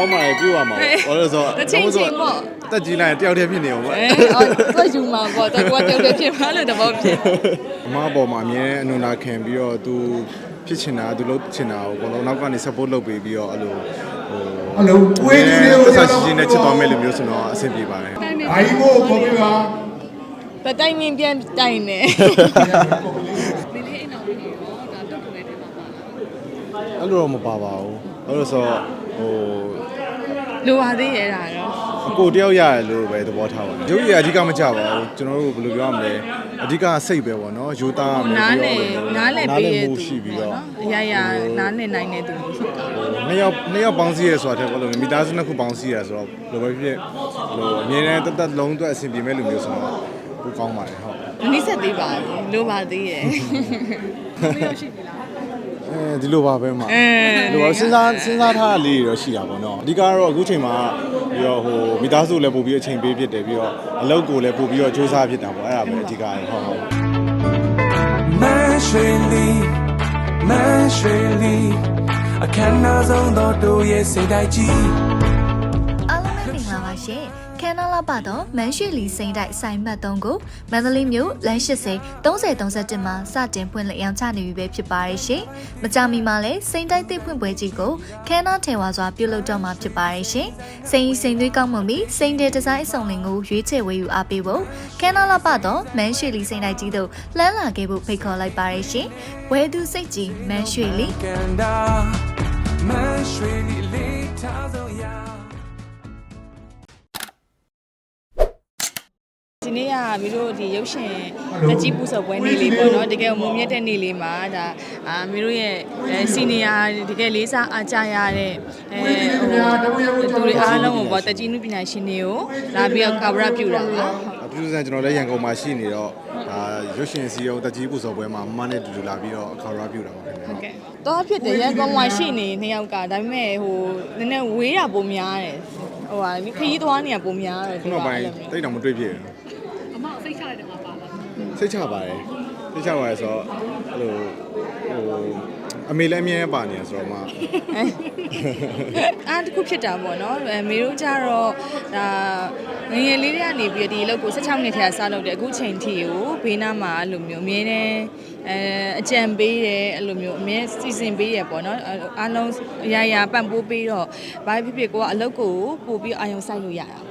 ကောင်းပါလေပြုတ်ရမှာပေါ့ဘာလို့လဲဆိုတော့တစ်ချိန်ချိန်ပေါ့ တက်ကြီးလိုက်ရင်တယောက်တည်းဖြစ်နေအောင်ပေါ့ အဲအော်သူကယူမှာပေါ့သူကတယောက်တည်းဖြစ်မှာလို့တဘောဖြစ်အမအပေါ်မှာအမြဲအနုနာခံပြီးတော့သူဖြစ်ချင်တာသူလုပ်ချင်တာကိုဘလုံးနောက်ကနေ support လုပ်ပေးပြီးတော့အဲ့လိုဟိုအဲ့လိုဝေးလူတွေကိုသက်သာရှိရှိနဲ့ချစ်သွားမယ်လို့မျိုးဆိုတော့အဆင်ပြေပါတယ်ဘာကြီးကိုခေါ်ပြပါပတိုင်းမင်းပြန်တိုင်နေအဲ့လိုတော့မပါပါဘူးဘာလို့လဲဆိုတော့ဟို လိုပါသေးရဲ့ဒါတော့အကိုတယောက်ရတယ်လို့ပဲသဘောထားပါတယ်ရုပ်ရည်အဓိကမကြပါဘူးကျွန်တော်တို့ဘယ်လိုပြောရမလဲအဓိကစိတ်ပဲပေါ့နော်ယူသားရမယ်နားလေနားလေပေးရမှုသူရှိပြီးတော့အရာရာနားလေနိုင်နေသူမျိုးဖြစ်တာနှစ်ယောက်နှစ်ယောက်ပေါင်းစည်းရဲဆိုတာတဲ့ဘယ်လိုလဲမိသားစုနှစ်ခုပေါင်းစည်းရဲဆိုတော့ဘယ်လိုပဲဖြစ်ဖြစ်ဟိုအမြဲတမ်းတက်တက်လုံးအတွက်အဆင်ပြေမဲ့လူမျိုးဆိုတော့ဘူးကောင်းပါတယ်ဟုတ်မနိဆက်သေးပါဘူးလိုပါသေးရဲ့ အဲဒီလိုပါပဲမှာအဲဒီလိုပါစဉ်းစားစဉ်းစားထားတာလေးတွေတော့ရှိတာပေါ့နော်အဓိကတော့အခုချိန်မှာပြီးတော့ဟိုမိသားစုလည်းပို့ပြီးအချိန်ပေးဖြစ်တယ်ပြီးတော့အလုပ်ကိုလည်းပို့ပြီးတော့စူးစမ်းဖြစ်တာပေါ့အဲ့ဒါပဲအဓိကရဟုတ်ဟုတ်မန်ရွှေလီမန်ရွှေလီအခမ်းအနားဆုံးသောတို့ရဲ့စိတ်တိုင်းကြီးအားလုံးပဲမင်္ဂလာပါရှင်။ ခန္ဓာလာပတော့မန်ရွှေလီစိန်တိုက်ဆိုင်မှတ်3ကိုမန္တလေးမြို့လမ်း80 3031မှာစတင်ဖွင့်လှစ်ရောင်းချနေပြီပဲဖြစ်ပါတယ်ရှင်။မကြမီမှာလည်းစိန်တိုက်သစ်ဖွင့်ပွဲကြီးကိုခန္ဓာထေဝါစွာပြုလုပ်တော့မှာဖြစ်ပါတယ်ရှင်။စိန်ဤစိန်သွေးကောင်းမွန်ပြီးစိန်တဲ့ဒီဇိုင်းအစုံလင်ကိုရွေးချယ်ဝယ်ယူအားပေးဖို့ခန္ဓာလာပတော့မန်ရွှေလီစိန်တိုက်ကြီးတို့လှမ်းလာခဲ့ဖို့ဖိတ်ခေါ်လိုက်ပါတယ်ရှင်။ဝဲသူစိတ်ကြီးမန်ရွှေလီကန်တာမန်ရွှေ ဒီနေ့ကမီတို့ဒီရုပ်ရှင်လက်ကြီးပူစော်ပွဲနေ့လေးပေါ့နော်တကယ်မုံမြတ်တဲ့နေ့လေးမှာဒါအာမီတို့ရဲ့စီနီယာတကယ်လေးစားအားကြရတဲ့အဲဟိုသူတွေအားလုံးကိုပေါ့တကြီးနုပညာရှင်တွေကိုလာပြီးတော့ကာဗရာပြုတာပါအပြုစံကျွန်တော်လည်းရန်ကုန်မှာရှိနေတော့ဒါရုပ်ရှင်စီအောင်တက်ကြီးပူစော်ပွဲမှာမမနဲ့တူတူလာပြီးတော့အခါရပြုတာပါခင်ဗျာဟုတ်ကဲ့တော့ဖြစ်တယ်ရန်ကုန်မှာရှိနေနှစ်ယောက်ကဒါပေမဲ့ဟိုနည်းနည်းဝေးတာပုံများတယ်ဟိုဟာခရီးသွားနေရပုံများတယ်ခုနောက်ပိုင်းတိတ်တောင်မတွေ့ဖြစ်ဘူးအမ စိတ်ချရတယ်မှာပါလားစိတ်ချပါတယ်စိတ်ချပါတယ်ဆိုတော့အဲ့လိုဟိုအမေလည်းအမြဲပါနေရဆိုတော့မှအားတစ်ခုဖြစ်တာပေါ့နော်အဲမေတို့ကြတော့ဒါငယ်ငယ်လေးတွေကနေပြီးတော့ဒီအလုပ်ကို16နှစ်ထဲကစလုပ်တယ်အခုချိန်ထိကိုဘေးနားမှာအဲ့လိုမျိုးအမြဲတမ်းအဲအကြံပေးတယ်အဲ့လိုမျိုးအမြဲစီစဉ်ပေးရပေါ့နော်အဲအားလုံးအရာရာပံ့ပိုးပေးတော့ဘာဖြစ်ဖြစ်ကိုကအလုပ်ကိုပို့ပြီးအာရုံစိုက်လို့ရတာပေါ့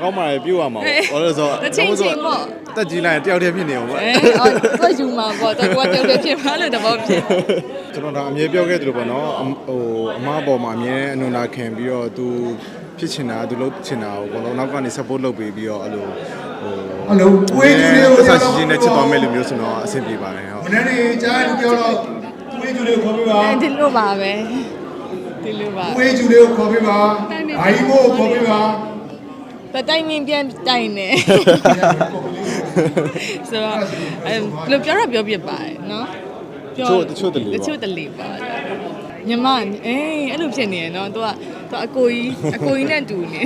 ကောင်းပါလေပြုတ်ရမှာပေါ့ဘာလို့လဲဆိုတော့တစ်ချိန်ချိန်ပေါ့တက်ကြီးလိုက်ရင်တယောက်တည်းဖြစ်နေအောင်ပေါ့အဲအော်သူကယူမှာပေါ့သူကတယောက်တည်းဖြစ်မှာလို့တဘောဖြစ်ကျွန်တော်ဒါအမြဲပြောခဲ့သလိုပေါ့နော်အမဟိုအမအပေါ်မှာအမြဲအနုနာခံပြီးတော့သူဖြစ်ချင်တာသူလုပ်ချင်တာကိုဘလုံးနောက်ကနေ support လုပ်ပေးပြီးတော့အဲ့လိုဟိုအဲ့လိုဝေးလူတွေကိုသက်သာရှိရှိနဲ့ချစ်သွားမယ်လို့မျိုးဆိုတော့အဆင်ပြေပါတယ်ဟုတ်မနေ့ကကြားလူပြောတော့ဝေးလူတွေကိုခေါ်ပြပါအဲဒီလိုပါပဲဒီလိုပါဝေးလူတွေကိုခေါ်ပြပါဘာကြီးကိုခေါ်ပြပါ ပတိုင်းမင်းပြန်တိုင်နေဆိုတော့အဲဘယ်လိုပြောရပြောပြပါတယ်နော် တချို့တချို့တလေ တ ပါ ချို့တလေပါညီမအေးအဲ့လိုဖြစ်နေရနော်သူကသူအကိုကြီးအကိုကြီးနဲ့တူနေ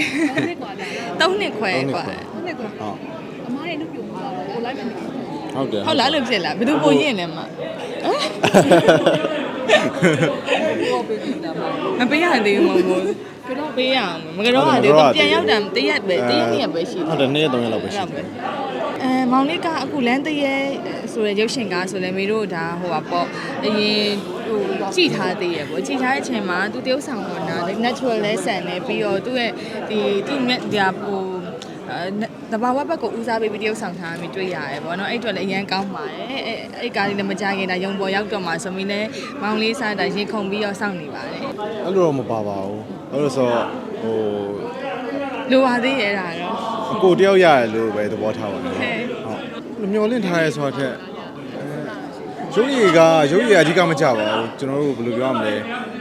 နှစ်กว่าကြာ သုံးနှစ်ခွဲกว่า နှစ်กว่า ဟုတ် အမားရဲ့လူပြိုမှာကိုလိုက်မယ်နေ ဟုတ်တယ် ဟုတ်လားအဲ့လိုဖြစ်လားဘယ်သူပုံရင်လဲမမပေးရသေးဘူးမဟုတ်ဘူးကတော့ ပေးရအောင်မကတော့ရသေးဘူးပြန်ရောက်တာတရက်ပဲတရက်နှစ်ရက်ပဲရှိဟုတ်တယ်နေ့ရက်သုံးရက်လောက်ပဲရှိတယ်အဲမောင်လေးကအခုလမ်းတရဲဆိုတဲ့ရုပ်ရှင်ကားဆိုလည်းမေတို့ဒါဟိုပါပေါ့အရင်ဟိုကြည်ထားသေးရပေါ့ကြည်ထားတဲ့အချိန်မှာသူတရုပ်ဆောင်တော့နာ natural လဲဆန်နေပြီးတော့သူ့ရဲ့ဒီသူ့မြက်ဒီဟိုအဲ တဘာဝဘက်ကိုဦးစားပေးပြီးတရုပ်ဆောင်ထားမိတွေ့ရတယ်ပေါ့နော်အဲ့အတွက်လည်းအရန်ကောင်းပါတယ်အဲ့အဲ့ကားလေးလည်းမကြခင်ဒါရုံပေါ်ရောက်တော့မှဆိုပြီးလည်းမောင်လေးစားတာရင်ခုန်ပြီးတော့စောင့်နေပါတယ်အဲ့လိုတော့မပါပါဘူးဘာလို့လဲဆိုတော့ဟိုလိုပါသေးရဲ့ဒါတော့အကိုတယောက်ရတယ်လို့ပဲသဘောထားပါတယ်ဟဲ့ဟုတ်မျောလင့်ထားရဲဆိုတာထက် ရုပ်ရည်ကရုပ်ရည်အဓိကမကြပါဘူးကျွန်တော်တို့ဘယ်လိုပြောရမလဲ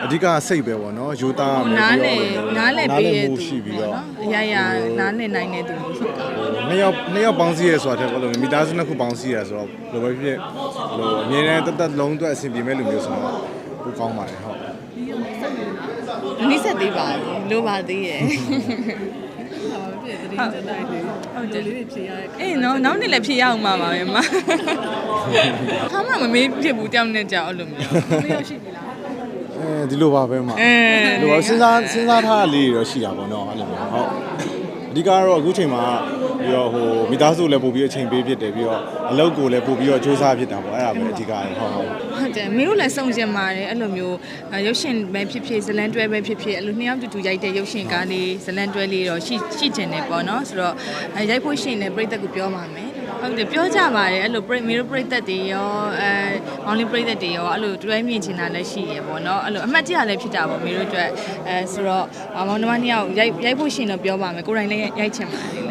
အဓိကစိတ်ပဲပေါ့နော်ယူသားရမယ်နားလေနားလေပေးရမှုသူရှိပြီးတော့အရာရာနားလေနိုင်နေသူမျိုးဖြစ်တာနှစ်ယောက်နှစ်ယောက်ပေါင်းစည်းရဲဆိုတာထက်ဘယ်လိုလဲမိသားစုနှစ်ခုပေါင်းစည်းရဲဆိုတော့ဘယ်လိုပဲဖြစ်ဖြစ်ဟိုအမြဲတမ်းတက်တက်လုံးအတွက်အဆင်ပြေမဲ့လူမျိုးဆိုတော့ဘူးကောင်းပါတယ်ဟုတ်မနိဆက်သေးပါဘူးလိုပါသေးရဲ့ ပါပြည့်တဲ့တင်းတဲ့တိုင်းလေးဟုတ်တယ်လေးတွေဖြေရတယ်အေးနော်နောက်နေ့လည်းဖြေရအောင်ပါပါမယ်မခါမှမမေးဖြစ်ဘူးတောင်းနေကြအဲ့လိုမျိုးနှစ်ယောက်ရှိပြီလားအအဲဒီလိုပါပဲမှာအဲဒီလိုပါစဉ်းစားစဉ်းစားထားတာလေးတွေတော့ရှိတာပေါ့နော်အဲ့လိုမျိုးဟုတ်အဓိကတော့အခုချိန်မှာ ပြီးတော့ဟိုမိသားစုလည်းပို့ပြီးအချိန်ပေးဖြစ်တယ်ပြီးတော့အလုပ်ကိုလည်းပို့ပြီးတော့စူးစမ်းဖြစ်တာပေါ့အဲ့ဒါပဲအဓိကရဟုတ်ဟုတ်ဟုတ်တယ်မင်းတို့လည်းစုံကျင်ပါတယ်အဲ့လိုမျိုးအဲရုပ်ရှင်ပဲဖြစ်ဖြစ်ဇလန်တွဲပဲဖြစ်ဖြစ်အဲ့လိုနှစ်ယောက်တူတူရိုက်တဲ့ရုပ်ရှင်ကားလေးဇလန်တွဲလေးတော့ရှိရှိကျင်တယ်ပေါ့နော်ဆိုတော့အဲရိုက်ဖို့ရှိရင်လည်းပြိသက်ကိုပြောပါမယ်ဟုတ်တယ်ပြောကြပါတယ်အဲ့လိုပြိမင်းတို့ပြိသက်တွေရောအဲမောင်လေးပြိသက်တွေရောအဲ့လိုတွဲမြင်ချင်တာလည်းရှိရပေါ့နော်အဲ့လိုအမှတ်တရလည်းဖြစ်တာပေါ့မင်းတို့အတွက်အဲဆိုတော့မောင်နှမနှစ်ယောက်ရိုက်ရိုက်ဖို့ရှိရင်တော့ပြောပါမယ်ကိုယ်တိုင်လည်းရိုက်ချင်ပါတယ်လေ